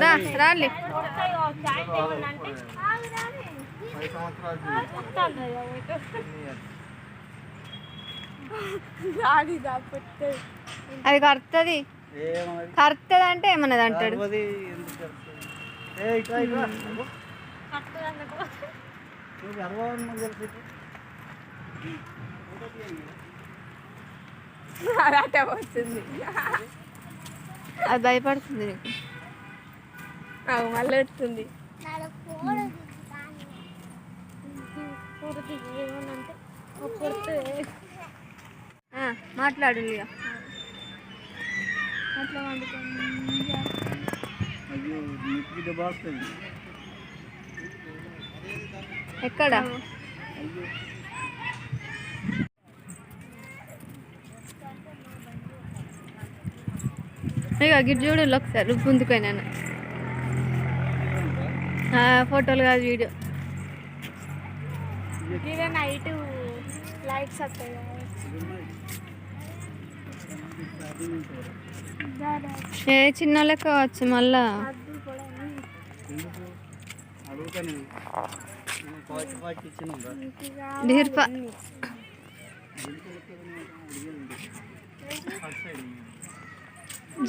దా రాలి. అది కరుతుంది ఏమన్నది కరుతుంది అంటే ఏమన్నది అంటాడు? అది భయపడుతుంది నీకు. మళ్ళీ ఆ, మాట్లాడు ఇక వస్తుంది ఎక్కడ? ఇక గిట్ చూడు ఒకసారి పుందుకోయినా ఫోటోలు కాదు వీడియో. నైట్ లైట్స్ వస్తాయి. ఏ చిన్న లెక్క వచ్చు మళ్ళా. డీర్ప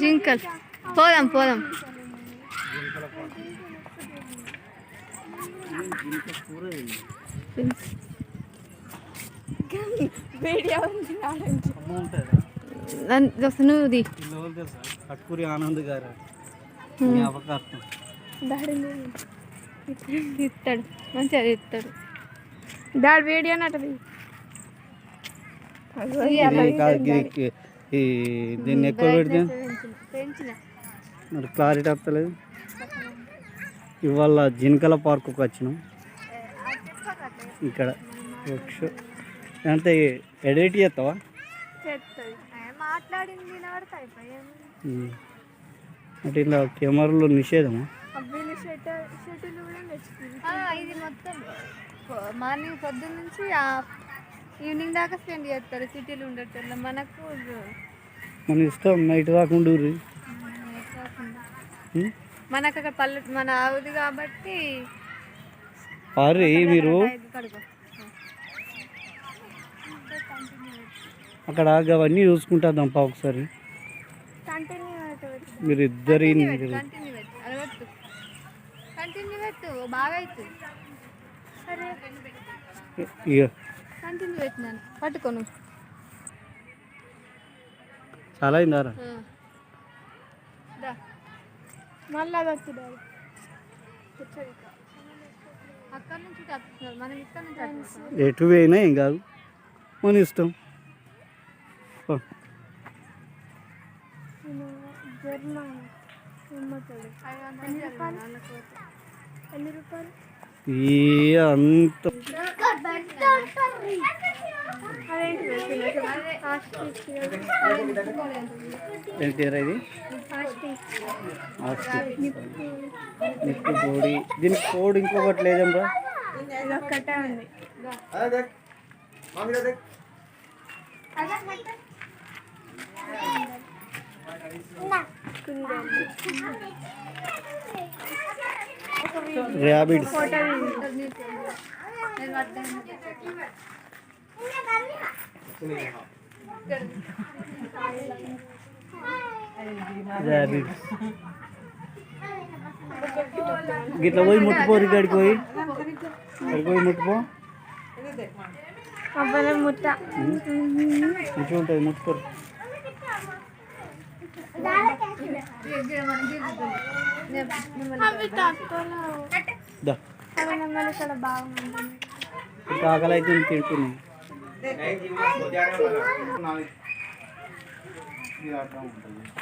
జింకల్. పోదాం పోదాం. వీడియో ఉంది నువ్వు తెలుసా? కట్కూరి ఆనంద్ గారు. ఇస్తాడు. మంచిగా ఇస్తాడు. దాడి వీడియో నటది. దీన్ని ఎక్కువ పెడితే? పెంచిన. మరి క్లారిటీ వస్తలేదు. ఇవాళ జింకల పార్కుకి వచ్చినాం ఇక్కడ అంటే ఎడిట్ చేస్తావా. అంటే ఇలా కెమెరాలో నిషేధమా? ఇది మొత్తం మార్నింగ్ పొద్దున్న నుంచి ఈవినింగ్ దాకా స్పెండ్ చేస్తారు సిటీలు ఉండేటోళ్ళు. మనకు మన ఇష్టం నైట్ దాకా ఉండూరి ఉమ్. మనకు అక్కడ పల్లె మన ఆవుది కాబట్టి. పారి మీరు అక్కడ అవన్నీ చూసుకుంటాదంపా ఒకసారి. కంటిన్యూ మీరు ఇద్దరి మీరు కంటిన్యూ పెట్టు మళ్ళీ అది వస్తుంది అక్కడ నుంచి వస్తున్నారు మనం ఇక్కడ నుంచి వస్తున్నాం ఎటు పోయినా ఏం కాదు. మన ఇష్టం. ఈ అంత ఏంటి ఇది? నిప్పు కోడి. దీనికి కోడి ఇంకొకటి లేదేమ్రా? ఇది ర్యాబిడ్స్ నేను ర్యాబిడ్స్ గిట్ల పోయి ముట్టుకోరు ఇక్కడికి పోయి. ఇక్కడికి పోయి ముట్టుకో. ముట్ట. మంచిగా ఉంటుంది ఇంకా ఆకలి అయితే తింటున్నాయి ఒక వింత జాతి వెళ్తా ఉమ్. ఇవి కనబడతలేవు ఎక్కువ అంటే బ్రైట్నెస్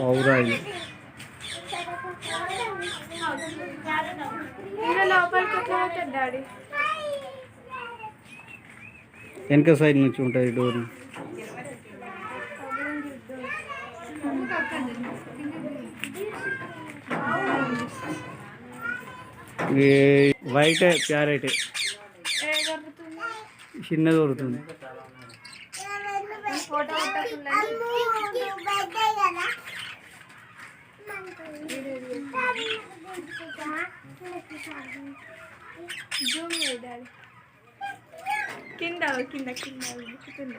పోతుంది డాడీ వెనక సైడ్ నుంచి ఉంటుంది డోర్ వైట్ ప్యారెట్ ఏ దొరుకుతుంది చిన్నది దొరుకుతుంది జూమ్ చేయి కింద కింద కింద కింద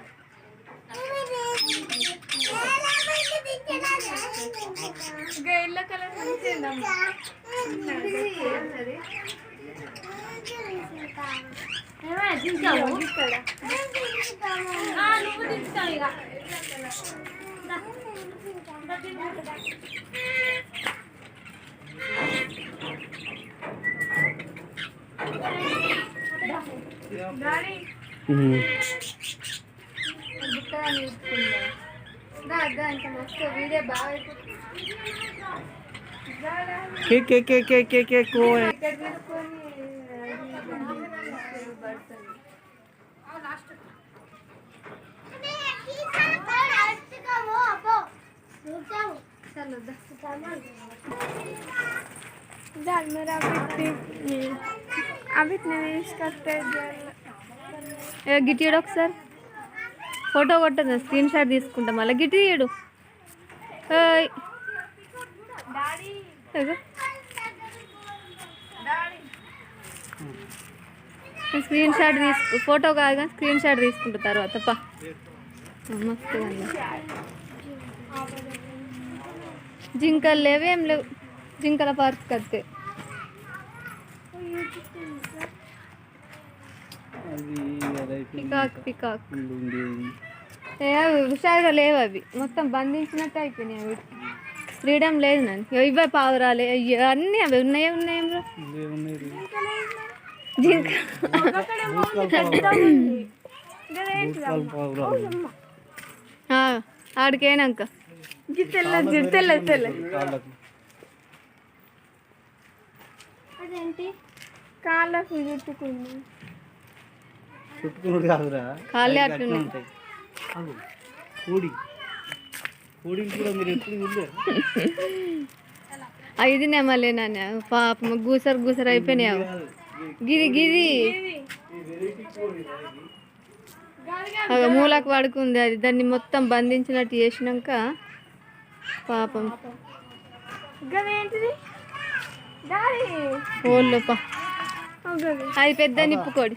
ఎల్లో కలర్ మంచిగా కే కే కో ఇక్కడ తీసుకొని పడుతుంది చలో దా दाल मेरा అవిట్ నేను ఒకసారి ఫోటో కొట్టదు స్క్రీన్ షాట్ తీసుకుంటాం మళ్ళీ గిటీయడు స్క్రీన్ షాట్ తీసుకు ఫోటో కాదు స్క్రీన్ షాట్ తీసుకుంటా తర్వాత మస్తు జింకలు లేవేం లేవు జింకల పార్క్ కదే పికాక్ పికాక్. అవి హుషారుగా లేవు అవి. మొత్తం బంధించినట్టు అయిపోయినాయి అవి. ఫ్రీడమ్ లేదు నన్ను. ఇవే పావురాలే అయ్యో అన్నీ అవి ఉన్నాయే ఉన్నాయేం జింక. ఆడికేనాక. జిత్తెల్ల జిత్తెల్ల తెల్ల అదేంటి కాళ్ళకు. చుట్టుకుంది చుట్టుకున్నాడు కాదురా. కాళ్ళే. అట్లే ఉంటాయి. కోడి. కోడిని కూడా మీరు ఎప్పుడు చూడలేరు ఐదు నెమలే నాన్న పాపం గూసరు గూసరు అయిపోయినాయి గిరి గిరి మూలకు పడుకుంది అది. దాన్ని మొత్తం బంధించినట్టు చేసినాక పాపం. గదేంటిది డాడీ ఓళ్ళు పా గది. అది పెద్ద నిప్పుకోడి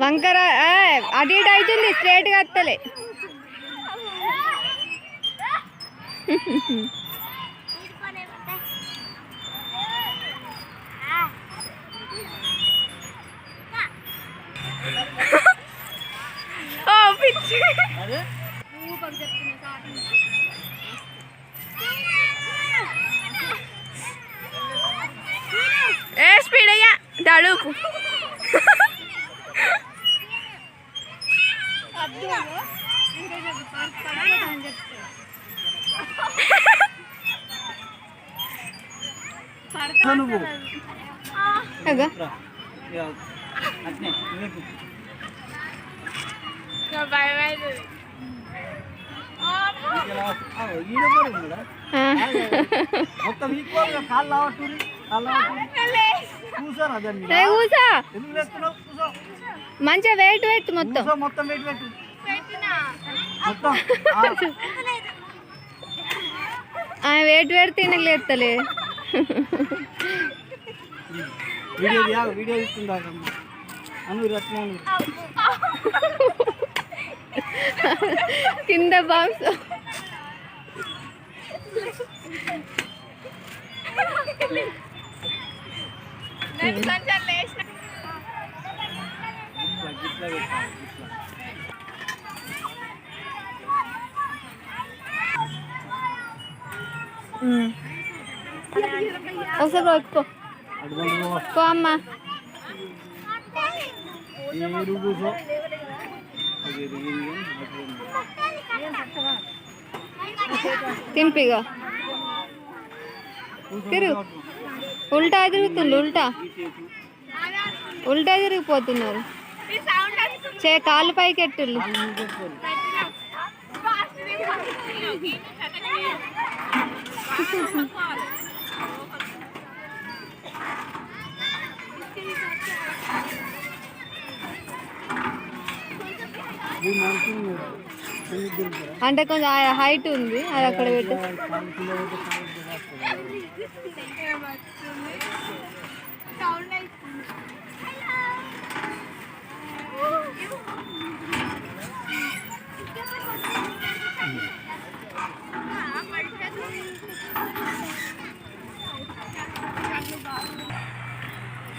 వంకర ఏ, అటు ఇటు అవుతుంది స్ట్రైట్గా వస్తలే. ఓ పిచ్చి. ఉందిరా. ఆ. మొత్తం ఈక్వల్గా కాళ్ళు లావట్టూరి కాళ్ళు కూసా? మంచిగా వెయిట్ పెట్టు మొత్తం. మొత్తం వెయిట్ పెట్టు మొత్తం. ఆ, ఆయన వెయిట్ పెడితే ఈయనకు లేస్తలే వీడియో తీయ వీడియో తీసుకుందా అను రత్నాలు కింద బాక్స్ ఒకసారి పట్టుకో పో. అమ్మా. తింపిగా తిరుగు. ఉల్టా తిరుగుతుంది ఉల్టా. ఉల్టా తిరిగిపోతున్నారు. చే కాళ్ళు పైకి ఎట్టుళ్ళు అంటే కొంచెం హైట్ ఉంది అది అక్కడ పెట్టు కాలు కింద పెడితే కాలు కింద వస్తుంది.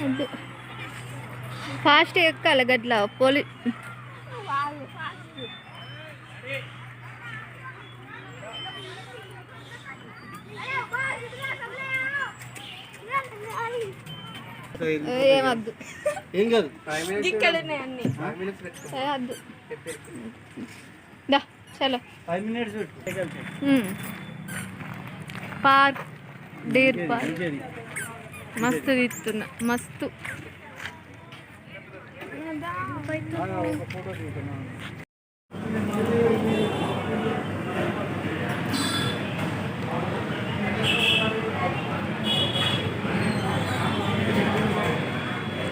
వద్దు. ఫాస్ట్ ఎక్కాలి గట్లా పోలి ఏమద్దు ఏం కాదు అన్ని ఏ వద్దు దా చలో five minutes. Park deer park? మస్తు తీస్తున్నా మస్తు.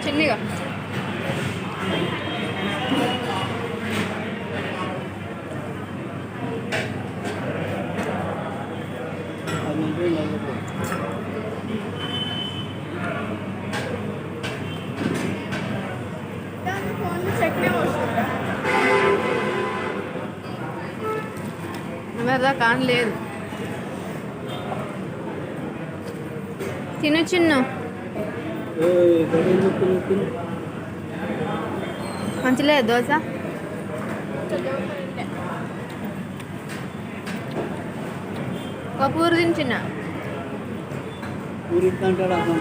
చిన్నగా. కదా కాని లేదు. తిను చిన్ను. మంచి లేదు దోశ. ఒక పూరు తిని చిన్న. పూరి అంటాడు అసలు